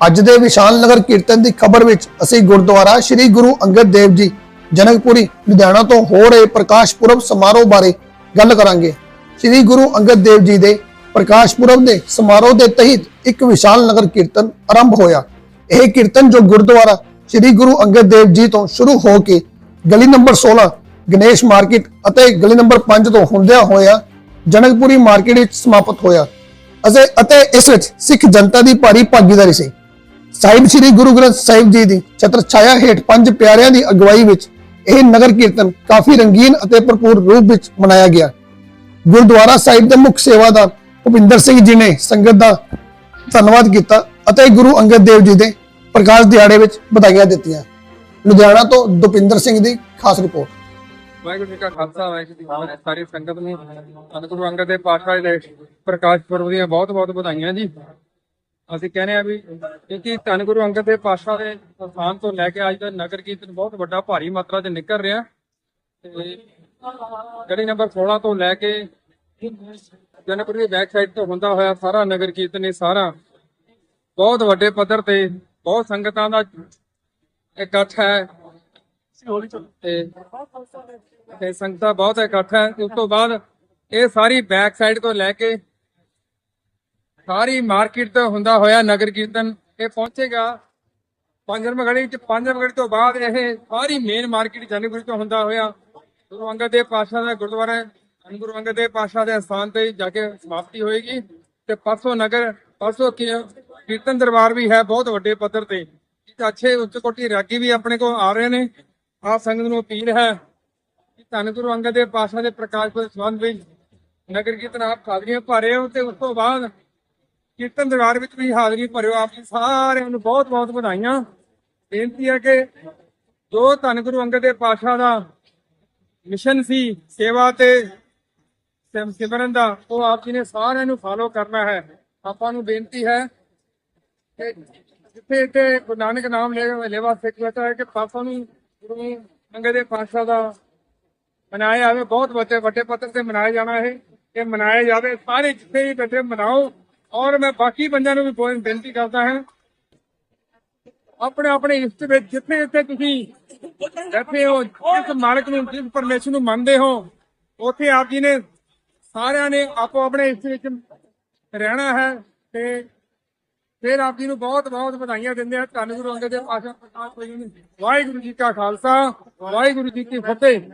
ਅੱਜ ਦੇ ਵਿਸ਼ਾਲ ਨਗਰ ਕੀਰਤਨ ਦੀ ਖਬਰ ਵਿੱਚ ਅਸੀਂ ਗੁਰਦੁਆਰਾ ਸ੍ਰੀ ਗੁਰੂ ਅੰਗਦ ਦੇਵ ਜੀ, ਜਨਕਪੁਰੀ, ਲੁਧਿਆਣਾ ਤੋਂ ਹੋ ਰਹੇ ਪ੍ਰਕਾਸ਼ ਪੁਰਬ ਸਮਾਰੋਹ ਬਾਰੇ ਗੱਲ ਕਰਾਂਗੇ। ਸ੍ਰੀ ਗੁਰੂ ਅੰਗਦ ਦੇਵ ਜੀ ਦੇ ਪ੍ਰਕਾਸ਼ ਪੁਰਬ ਦੇ ਸਮਾਰੋਹ ਦੇ ਤਹਿਤ ਇੱਕ ਵਿਸ਼ਾਲ ਨਗਰ ਕੀਰਤਨ ਆਰੰਭ ਹੋਇਆ। ਇਹ ਕੀਰਤਨ ਜੋ ਗੁਰਦੁਆਰਾ ਸ੍ਰੀ ਗੁਰੂ ਅੰਗਦ ਦੇਵ ਜੀ ਤੋਂ ਸ਼ੁਰੂ ਹੋ ਕੇ ਗਲੀ ਨੰਬਰ 16 ਗਣੇਸ਼ ਮਾਰਕੀਟ ਅਤੇ ਗਲੀ ਨੰਬਰ 5 ਤੋਂ ਹੁੰਦਿਆਂ ਹੋਇਆ ਜਨਕਪੁਰੀ ਮਾਰਕੀਟ ਵਿੱਚ ਸਮਾਪਤ ਹੋਇਆ। ਅਤੇ ਅਤੇ ਇਸ ਵਿੱਚ ਸਿੱਖ ਜਨਤਾ ਦੀ ਭਾਰੀ ਭਾਗੀਦਾਰੀ ਸੀ। ਸਾਹਿਬ ਸ੍ਰੀ ਗੁਰੂ ਗ੍ਰੰਥ ਸਾਹਿਬ ਜੀ ਦੀ ਛਤਰ ਛਾਇਆ ਹੇਠ ਪੰਜ ਪਿਆਰਿਆਂ ਦੀ ਅਗਵਾਈ ਵਿੱਚ ਇਹ ਨਗਰ ਕੀਰਤਨ ਕਾਫੀ ਰੰਗੀਨ ਅਤੇ ਭਰਪੂਰ ਰੂਪ ਵਿੱਚ ਮਨਾਇਆ ਗਿਆ। ਗੁਰਦੁਆਰਾ ਸਾਹਿਬ ਦੇ ਮੁੱਖ ਸੇਵਾਦਾਰ ਭੁਪਿੰਦਰ ਸਿੰਘ ਜੀ ਨੇ ਸੰਗਤ ਦਾ ਧੰਨਵਾਦ ਕੀਤਾ ਅਤੇ ਗੁਰੂ ਅੰਗਦ ਦੇਵ ਜੀ ਦੇ ਪ੍ਰਕਾਸ਼ ਦਿਹਾੜੇ ਵਿੱਚ ਵਧਾਈਆਂ ਦਿੱਤੀਆਂ। ਲੁਧਿਆਣਾ ਤੋਂ ਦੁਪਿੰਦਰ ਸਿੰਘ ਦੀ ਖਾਸ ਰਿਪੋਰਟ। ਵਾਹਿਗੁਰੂ ਜੀ ਕਾ ਖਾਲਸਾ, ਵਾਹਿਗੁਰੂ ਜੀ ਕੀ ਫਤਿਹ। ਸਾਰੀ ਸੰਗਤ ਨੂੰ ਗੁਰੂ ਅੰਗਦ ਦੇਵ ਪਾਤਸ਼ਾਹ ਦੇ ਪ੍ਰਕਾਸ਼ ਪੁਰਬ ਦੀਆਂ ਬਹੁਤ ਬਹੁਤ ਵਧਾਈਆਂ ਜੀ। ਅਸੀਂ ਕਹਿੰਦੇ ਆ ਵੀ ਕਿਉਂਕਿ ਧੰਨ ਗੁਰੂ ਅੰਗਦ ਦੇਵ ਪਾਤਸ਼ਾਹ ਦੇ ਸਥਾਨ ਤੋਂ ਲੈ ਕੇ ਅੱਜ ਦਾ ਨਗਰ ਕੀਰਤਨ ਬਹੁਤ ਵੱਡਾ ਭਾਰੀ ਮਾਤਰਾ 'ਚ ਨਿਕਲ ਰਿਹਾ। ਤੇ ਗਲੀ ਨੰਬਰ 16 ਤੋਂ ਲੈ ਕੇ ਜਨਕਪੁਰੀ ਦੀ ਬੈਕ ਸਾਈਡ ਤੋਂ ਹੁੰਦਾ ਹੋਇਆ ਸਾਰਾ ਨਗਰ ਕੀਰਤਨ ਇਹ ਸਾਰਾ ਬਹੁਤ ਵੱਡੇ ਪੱਧਰ ਤੇ ਬਹੁਤ ਸੰਗਤਾਂ ਦਾ ਇਕੱਠ ਹੈ। ਤੇ ਸੰਗਤਾਂ ਬਹੁਤ ਇਕੱਠ ਹੈ। ਉਸ ਤੋਂ ਬਾਅਦ ਇਹ ਸਾਰੀ ਬੈਕ ਸਾਈਡ ਤੋਂ ਲੈ ਕੇ ਸਾਰੀ ਮਾਰਕੀਟ ਤੋਂ ਹੁੰਦਾ ਹੋਇਆ ਨਗਰ ਕੀਰਤਨ, ਇਹ ਪਹੁੰਚੇਗਾ ਪੰਜ ਚ ਪੰਜ ਤੋਂ ਬਾਅਦ ਇਹ ਸਾਰੀ ਮੇਨ ਮਾਰਕੀਟ ਜਨਕਪੁਰੀ ਤੋਂ ਹੁੰਦਾ ਹੋਇਆ। ਗੁਰੂ ਅੰਗਦ ਦੇਵ ਪਾਤਸ਼ਾਹ ਦਾ ਗੁਰਦੁਆਰਾ ਧੰਨ ਗੁਰੂ ਅੰਗਦ ਦੇਵ ਪਾਤਸ਼ਾਹ ਦੇ ਸਥਾਨ ਤੇ ਜਾ ਕੇ ਸਮਾਪਤੀ ਹੋਏਗੀ। ਤੇ ਪਰਸੋਂ ਨਗਰ ਪਰਸੋਂ ਕੀਰਤਨ ਦਰਬਾਰ ਵੀ ਹੈ ਬਹੁਤ ਵੱਡੇ ਪੱਧਰ ਤੇ। ਅੱਛੇ ਉੱਚ ਕੋਟੀ ਰਾਗੀ ਵੀ ਆਪਣੇ ਕੋਲ ਆ ਰਹੇ ਨੇ। ਆਪ ਸੰਗਤ ਨੂੰ ਅਪੀਲ ਹੈ ਕਿ ਧੰਨ ਗੁਰੂ ਅੰਗਦ ਦੇਵ ਪਾਤਸ਼ਾਹ ਦੇ ਪ੍ਰਕਾਸ਼ ਪੁਰਬ ਸੰਬੰਧ ਵਿੱਚ ਨਗਰ ਕੀਰਤਨ ਆਪ ਹਾਜ਼ਰੀਆਂ ਭਰੇ ਹੋ ਤੇ ਉਸ ਤੋਂ ਬਾਅਦ ਕੀਰਤਨ ਦਰਬਾਰ ਵਿੱਚ ਵੀ ਹਾਜ਼ਰੀ ਭਰਿਓ, ਆਪ ਜੀ ਸਾਰਿਆਂ ਨੂੰ ਬਹੁਤ ਬਹੁਤ ਵਧਾਈਆਂ। ਬੇਨਤੀ ਹੈ ਕਿ ਜੋ ਧੰਨ ਗੁਰੂ ਅੰਗਦ ਦੇਵ ਪਾਤਸ਼ਾਹ ਦਾ ਮਿਸ਼ਨ ਸੀ, ਸੇਵਾ ਤੇ ਸਿਮਰਨ ਦਾ, ਉਹ ਆਪ ਜੀ ਨੇ ਸਾਰਿਆਂ ਨੂੰ ਫਾਲੋ ਕਰਨਾ ਹੈ। ਆਪਾਂ ਨੂੰ ਬੇਨਤੀ ਹੈ ਕਿ ਜਿੱਥੇ ਇੱਥੇ ਗੁਰੂ ਨਾਨਕ ਨਾਮ ਲੈ ਲੈਵਾ ਸਿੱਖ ਬੈਠਾ ਹੈ ਕਿ ਪਾਪਾ ਨੂੰ ਗੁਰੂ ਅੰਗਦ ਦੇਵ ਪਾਤਸ਼ਾਹ ਦਾ ਮਨਾਇਆ ਜਾਵੇ। ਬਹੁਤ ਵੱਡੇ ਵੱਡੇ ਪੱਧਰ ਤੇ ਮਨਾਇਆ ਜਾਣਾ ਹੈ। ਇਹ ਮਨਾਇਆ ਜਾਵੇ। ਸਾਰੇ ਜਿੱਥੇ ਵੀ ਬੈਠੇ ਮਨਾਓ। ਔਰ ਮੈਂ ਬਾਕੀ ਬੰਦਿਆਂ ਨੂੰ ਵੀ ਬਹੁਤ ਬੇਨਤੀ ਕਰਦਾ ਹਾਂ, ਆਪਣੇ ਆਪਣੇ ਇਸ਼ਟ ਵਿੱਚ ਜਿੱਥੇ ਜਿੱਥੇ ਤੁਸੀਂ ਬੈਠੇ ਹੋ, ਜਿਸ ਮਾਲਕ ਨੂੰ, ਜਿਸ ਪਰਮੇਸ਼ਰ ਨੂੰ ਮੰਨਦੇ ਹੋ, ਉੱਥੇ ਆਪ ਜੀ ਨੇ ਸਾਰਿਆਂ ਨੇ ਆਪੋ ਆਪਣੇ ਇਸ਼ਟ ਵਿੱਚ ਰਹਿਣਾ ਹੈ ਤੇ ਫਿਰ ਆਪ ਜੀ ਨੂੰ ਬਹੁਤ ਬਹੁਤ ਵਧਾਈਆਂ ਦਿੰਦੇ ਆ ਧੰਨ ਗੁਰੂ ਅੰਗਦ ਦੇਵ ਪਾਤਸ਼ਾਹ ਪ੍ਰਕਾਸ਼ ਵਾਹਿਗੁਰੂ ਜੀ ਕਾ ਖਾਲਸਾ, ਵਾਹਿਗੁਰੂ ਜੀ ਕੀ ਫਤਿਹ।